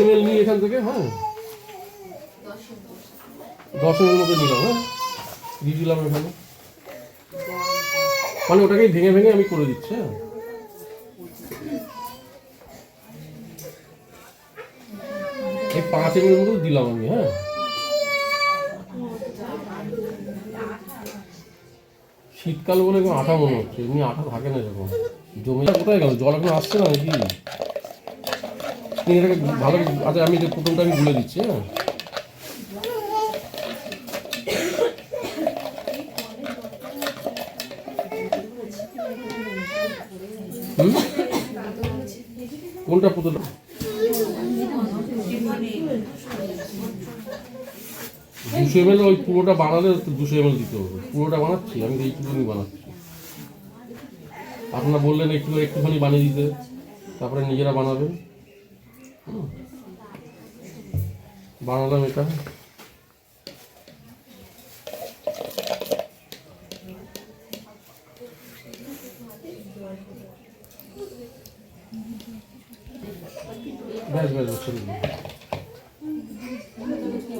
M L এখান থেকে হ্যাঁ। দশ এম এল মতো নিলাম হ্যাঁ। দিয়ে দিলাম এখানে। মানে ওটাকে ভেঙে ভেঙে আমি করে দিচ্ছি হ্যাঁ। এই পাঁচ এম এল মতো দিলাম আমি হ্যাঁ। শীতকাল বলে আঠা মনে হচ্ছে, এমনি আঠা থাকে না এরকম। জমে কোথায় গেল? জল এখন আসছে না নাকি? তুমি এটাকে ভালো আচ্ছা আমি যে প্রথমটা আমি গুলে দিচ্ছি হ্যাঁ। কোনটা পুতুলটা দুশো এম ওই পুরোটা বানালে দুশো এম দিতে হবে। পুরোটা বানাচ্ছি, আমি এইটুকুনি বানাচ্ছি। আপনারা বললেন একটু একটুখানি বানিয়ে দিতে, তারপরে নিজেরা বানাবেন। বানালাম এটা ছেড়ে দিন। ছেড়ে দিন, ছেড়ে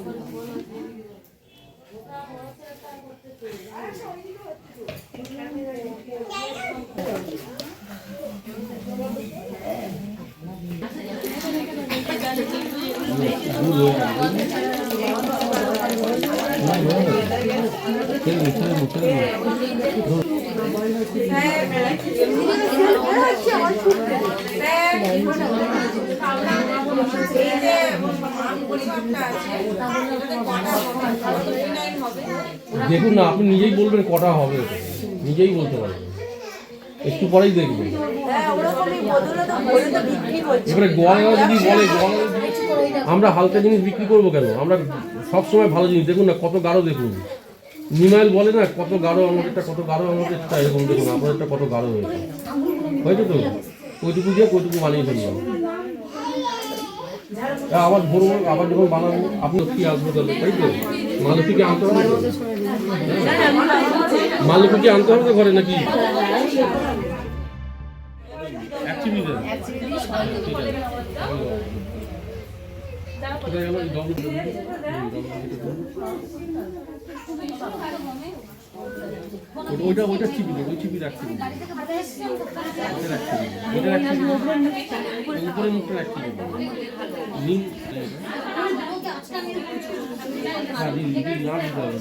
দিন, ছেড়ে দিন। দেখুন না আপনি নিজেই বলবেন কটা হবে। নিজেই বলতে পারবেন। একটু পরেই দেখবেন। এবারে গোয়ালা যদি বলে গোয়ালা যদি- আমরা হালকা জিনিস বিক্রি করব কেন? আমরা সব সময় ভালো জিনিস। দেখুন না কত গাঢ় দেখুন। নিমাইল বলে না কত গাঢ় আমাদেরটা কত গাঢ় আমাদেরটা এরকম দেখুন আপনাদেরটা কত গাঢ় হয়েছে। হয়েছে তো? ওইটুকু দিয়ে ওইটুকু বানিয়ে ফেললাম। আবার ধরবো আবার যখন বানাবো আপনি কি আসব তাহলে তাই তো? মালতীকে আনতে হবে? মালতীকে আনতে হবে তো ঘরে নাকি। ঠিক আছে। কোথায় গেল? এই ডবল হুম, ডবল দিকে দেন। ওটা- ওইটা ওইটা চিপি দেন ওই চিপি রাখছি। উপরে মুখটা রাখছি। লিঙ্ক হ্যাঁ দিদি দিদি না দিতে হবে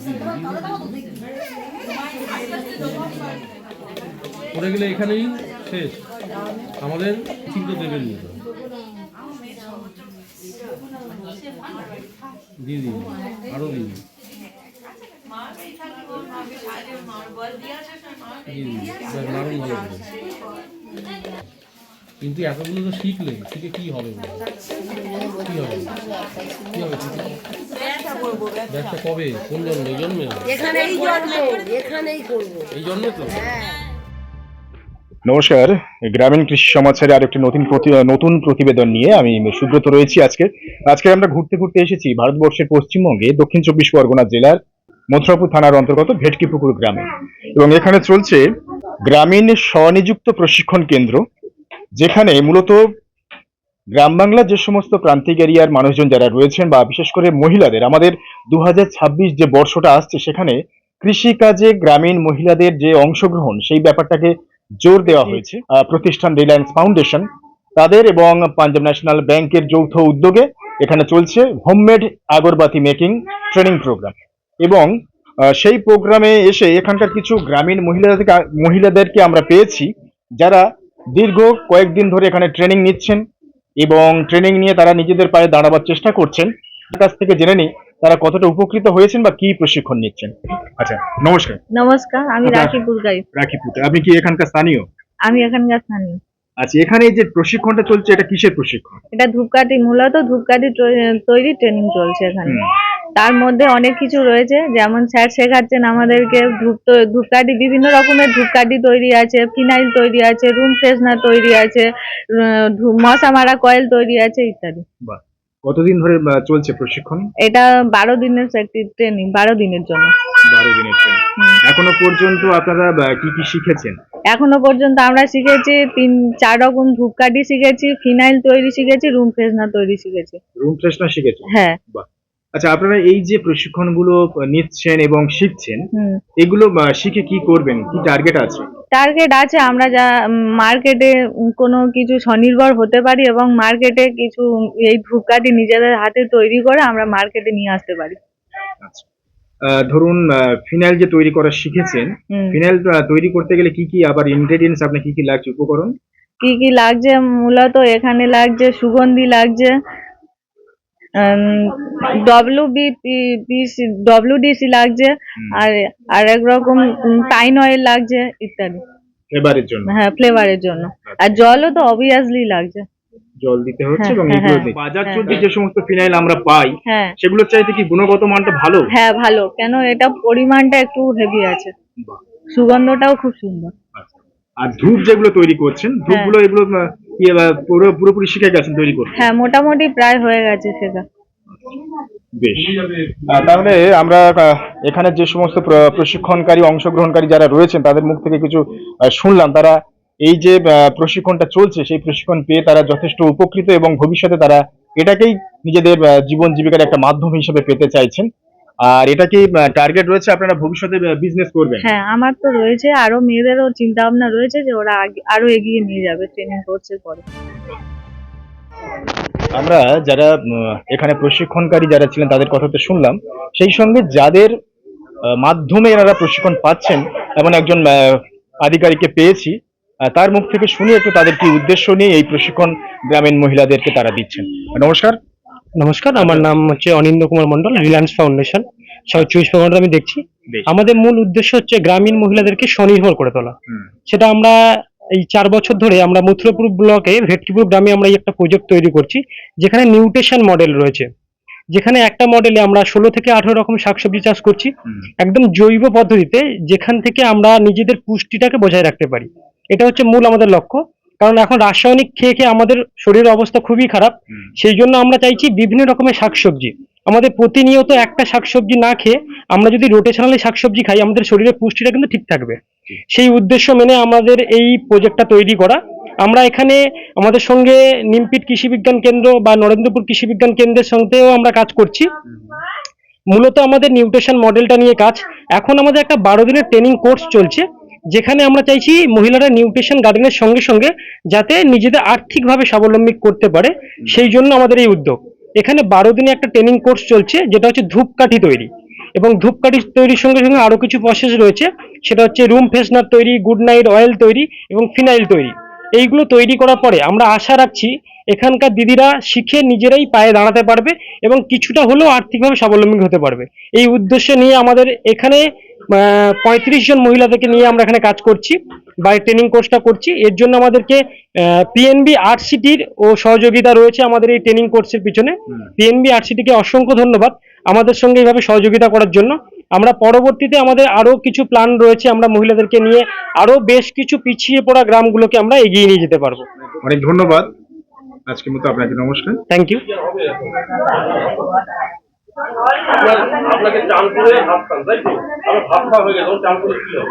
পড়ে গেলে এখানেই শেষ। আমাদের চিন্তা দেবেন তো। দিয়ে দিন আরও দিন। কিন্তু এতগুলো তো শিখলে শিখে কি হবে কি হবে? কি হবে? ব্যবসা কবে? কোন জন্মে? জন্মে এখানেই জন্মে এখানেই করব। এই জন্মে তো? নমস্কার। গ্রামীণ কৃষি সমাচারে আরেকটি নতুন প্রতি- নতুন প্রতিবেদন নিয়ে আমি সুব্রত রয়েছি আজকে। আজকে আমরা ঘুরতে ঘুরতে এসেছি ভারতবর্ষের পশ্চিমবঙ্গে দক্ষিণ চব্বিশ পরগনা জেলার মথুরাপুর থানার অন্তর্গত ভেটকিপুকুর গ্রামে। এবং এখানে চলছে গ্রামীণ স্বনিযুক্ত প্রশিক্ষণ কেন্দ্র, যেখানে মূলত গ্রাম বাংলার যে সমস্ত প্রান্তিক এরিয়ার মানুষজন যারা রয়েছেন বা বিশেষ করে মহিলাদের, আমাদের দু হাজার ছাব্বিশ যে বর্ষটা আসছে, সেখানে কৃষিকাজে গ্রামীণ মহিলাদের যে অংশগ্রহণ, সেই ব্যাপারটাকে জোর দেওয়া হয়েছে। প্রতিষ্ঠান রিলায়েন্স ফাউন্ডেশন তাদের এবং পাঞ্জাব ন্যাশনাল ব্যাংকের যৌথ উদ্যোগে এখানে চলছে হোমমেড আগরবাতি মেকিং ট্রেনিং প্রোগ্রাম। এবং সেই প্রোগ্রামে এসে এখানকার কিছু গ্রামীণ মহিলাদেরকে মহিলাদেরকে আমরা পেয়েছি যারা দীর্ঘ কয়েকদিন ধরে এখানে ট্রেনিং নিচ্ছেন এবং ট্রেনিং নিয়ে তারা নিজেদের পায়ে দাঁড়াবার চেষ্টা করছেন। তার কাছ থেকে জেনে নিই তারা কতটা উপকৃত হয়েছেন বা কি প্রশিক্ষণ নিচ্ছেন? আচ্ছা নমস্কার। নমস্কার আমি রাখি পুরকাই রাখিপুর আপনি কি এখানকার স্থানীয়? আমি এখানকার স্থানীয়। আচ্ছা এখানে যে প্রশিক্ষণটা চলছে এটা কিসের প্রশিক্ষণ? এটা ধূপকাঠি মূলত ধূপকাঠি তৈরি ট্রেনিং চলছে এখানে। তার মধ্যে অনেক কিছু রয়েছে যেমন স্যার শেখাচ্ছেন আমাদেরকে ধূপ ধূপকাঠি বিভিন্ন রকমের ধূপকাঠি তৈরি আছে ফিনাইল তৈরি আছে রুম ফ্রেশনার তৈরি আছে মশা মারা কয়েল তৈরি আছে ইত্যাদি। কতদিন ধরে চলছে প্রশিক্ষণ? এটা বারো দিনের একটি ট্রেনিং বারো দিনের জন্য। বারো দিনের ট্রেনিং এখনও পর্যন্ত আপনারা কি কি শিখেছেন? এখনও পর্যন্ত আমরা শিখেছি তিন চার রকম ধূপকাঠি শিখেছি ফিনাইল তৈরি শিখেছি রুম ফ্রেশনার তৈরি শিখেছি। রুম ফ্রেশনার শিখেছেন? হ্যাঁ। বাহ। আচ্ছা আপনারা এই যে প্রশিক্ষণগুলো নিচ্ছেন এবং শিখছেন এগুলো শিখে কি করবেন? কি টার্গেট আছে? টার্গেট আছে আমরা যা মার্কেটে কোনো কিছু স্বনির্ভর হতে পারি এবং মার্কেটে কিছু এই ধূপকাঠি নিজেদের হাতে তৈরি করে আমরা মার্কেটে নিয়ে আসতে পারি। আচ্ছা। আহ, ধরুন ফিনাইল যে তৈরি করা শিখেছেন ফিনাইল তৈরি করতে গেলে কি কি আবার ইনগ্রেডিয়েন্টস আপনার কি কি লাগছে উপকরণ? কি কি লাগছে? মূলত এখানে লাগছে সুগন্ধি লাগছে ডব্লিউ বিপিসি ডব্লিউডিসি লাগছে আর আর এক রকম পাইন অয়েল লাগছে ইত্যাদি। এবারের জন্য। হ্যাঁ ফ্লেভারের জন্য। আর জলও তো অবভিয়াসলি লাগছে। জল দিতে হচ্ছে হ্যাঁ, এবং হ্যাঁ, এগুলো হ্যাঁ। বাজার। চলতি যে সমস্ত ফিনাইল আমরা পাই হ্যাঁ। সেগুলোর চাইতে কি গুণগত মানটা ভালো? হ্যাঁ ভালো। কেন এটা পরিমাণটা একটু হেভি আছে। সুগন্ধটাও খুব সুন্দর। আচ্ছা। আর ধূপ যেগুলো তৈরি করছেন ধূপগুলো এগুলো পুরো পুরোপুরি শিখে গেছেন তৈরি করতে হ্যাঁ মোটামুটি প্রায় হয়ে গেছে সেটা। বেশ। তাহলে আমরা এখানে যে সমস্ত প্রশিক্ষণকারী অংশগ্রহণকারী যারা রয়েছেন তাদের মুখ থেকে কিছু আহ, শুনলাম। তারা এই যে প্রশিক্ষণটা চলছে সেই প্রশিক্ষণ পেয়ে তারা যথেষ্ট উপকৃত এবং ভবিষ্যতে তারা এটাকেই নিজেদের জীবন জীবিকার একটা মাধ্যম হিসেবে পেতে চাইছেন। আর এটা কি টার্গেট রয়েছে আপনারা ভবিষ্যতে বিজনেস করবেন? হ্যাঁ আমার তো রয়েছে আরও মেয়েদেরও চিন্তা ভাবনা রয়েছে যে ওরা আরও এগিয়ে নিয়ে যাবে ট্রেনিং কোর্সের পরে। আমরা যারা এখানে প্রশিক্ষণকারী যারা ছিলেন তাদের কথা তো শুনলাম। সেই সঙ্গে যাদের মাধ্যমে এনারা প্রশিক্ষণ পাচ্ছেন এমন একজন আধিকারিককে পেয়েছি তার মুখ থেকে শুনি একটু তাদের কি উদ্দেশ্য নিয়ে এই প্রশিক্ষণ গ্রামীণ মহিলাদেরকে তারা দিচ্ছেন। নমস্কার। নমস্কার আমার নাম হচ্ছে অনিন্দ কুমার মন্ডল রিলায়েন্স ফাউন্ডেশন চব্বিশ পরগনাতে আমি দেখছি। আমাদের মূল উদ্দেশ্য হচ্ছে গ্রামীণ মহিলাদেরকে স্বনির্ভর করে তোলা। সেটা আমরা এই চার বছর ধরে আমরা মথুরাপুর ব্লকে ভেটকিপুর গ্রামে আমরা এই একটা প্রজেক্ট তৈরি করছি যেখানে নিউট্রিশন মডেল রয়েছে। যেখানে একটা মডেলে আমরা ষোলো থেকে আঠেরো রকম শাকসবজি চাষ করছি। একদম জৈব পদ্ধতিতে যেখান থেকে আমরা নিজেদের পুষ্টিটাকে বজায় রাখতে পারি। এটা হচ্ছে মূল আমাদের লক্ষ্য। কারণ এখন রাসায়নিক খেয়ে খেয়ে আমাদের শরীরের অবস্থা খুবই খারাপ সেই জন্য আমরা চাইছি বিভিন্ন রকমের শাকসবজি। আমাদের প্রতিনিয়ত একটা শাকসবজি না খেয়ে আমরা যদি রোটেশনালি শাকসবজি খাই আমাদের শরীরের পুষ্টিটা কিন্তু ঠিক থাকবে। সেই উদ্দেশ্য মেনে আমাদের এই প্রজেক্টটা তৈরি করা। আমরা এখানে আমাদের সঙ্গে নিমপিট কৃষি বিজ্ঞান কেন্দ্র বা নরেন্দ্রপুর কৃষি বিজ্ঞান কেন্দ্রের সঙ্গেও আমরা কাজ করছি। মূলত আমাদের নিউট্রিশন মডেলটা নিয়ে কাজ। এখন আমাদের একটা বারো দিনের ট্রেনিং কোর্স চলছে। যেখানে আমরা চাইছি মহিলারা নিউট্রিশন গার্ডেনের সঙ্গে সঙ্গে যাতে নিজেদের আর্থিকভাবে স্বাবলম্বী করতে পারে, সেই জন্য আমাদের এই উদ্যোগ। এখানে বারো দিনে একটা ট্রেনিং কোর্স চলছে, যেটা হচ্ছে ধূপকাঠি তৈরি। এবং ধূপকাঠি তৈরির সঙ্গে সঙ্গে আরও কিছু প্রসেস রয়েছে, সেটা হচ্ছে রুম ফ্রেশনার তৈরি গুড নাইট অয়েল তৈরি এবং ফিনাইল তৈরি। এইগুলো তৈরি করার পরে আমরা আশা রাখছি এখানকার দিদিরা শিখে নিজেরাই পায়ে দাঁড়াতে পারবে এবং কিছুটা হলেও আর্থিকভাবে স্বাবলম্বী হতে পারবে। এই উদ্দেশ্য নিয়ে আমাদের এখানে পঁয়ত্রিশ জন মহিলাদেরকে নিয়ে আমরা এখানে কাজ করছি বা ট্রেনিং কোর্সটা করছি। এর জন্য আমাদেরকে পিএনবি আর্ট সিটির ও সহযোগিতা রয়েছে আমাদের এই ট্রেনিং কোর্সের পিছনে। পিএনবি আর্ট সিটিকে অসংখ্য ধন্যবাদ আমাদের সঙ্গে এইভাবে সহযোগিতা করার জন্য। আমরা পরবর্তীতে আমাদের আরও কিছু প্ল্যান রয়েছে আমরা মহিলাদেরকে নিয়ে আরও বেশ কিছু পিছিয়ে পড়া গ্রামগুলোকে আমরা এগিয়ে নিয়ে যেতে পারব। অনেক ধন্যবাদ। আজকের মতো আপনাকে নমস্কার। থ্যাংক ইউ আপনার আপনাকে চাল করে ভাবতাম, তাই তো? আমার ভাবতা হয়ে গেল চাল করে কি হবে?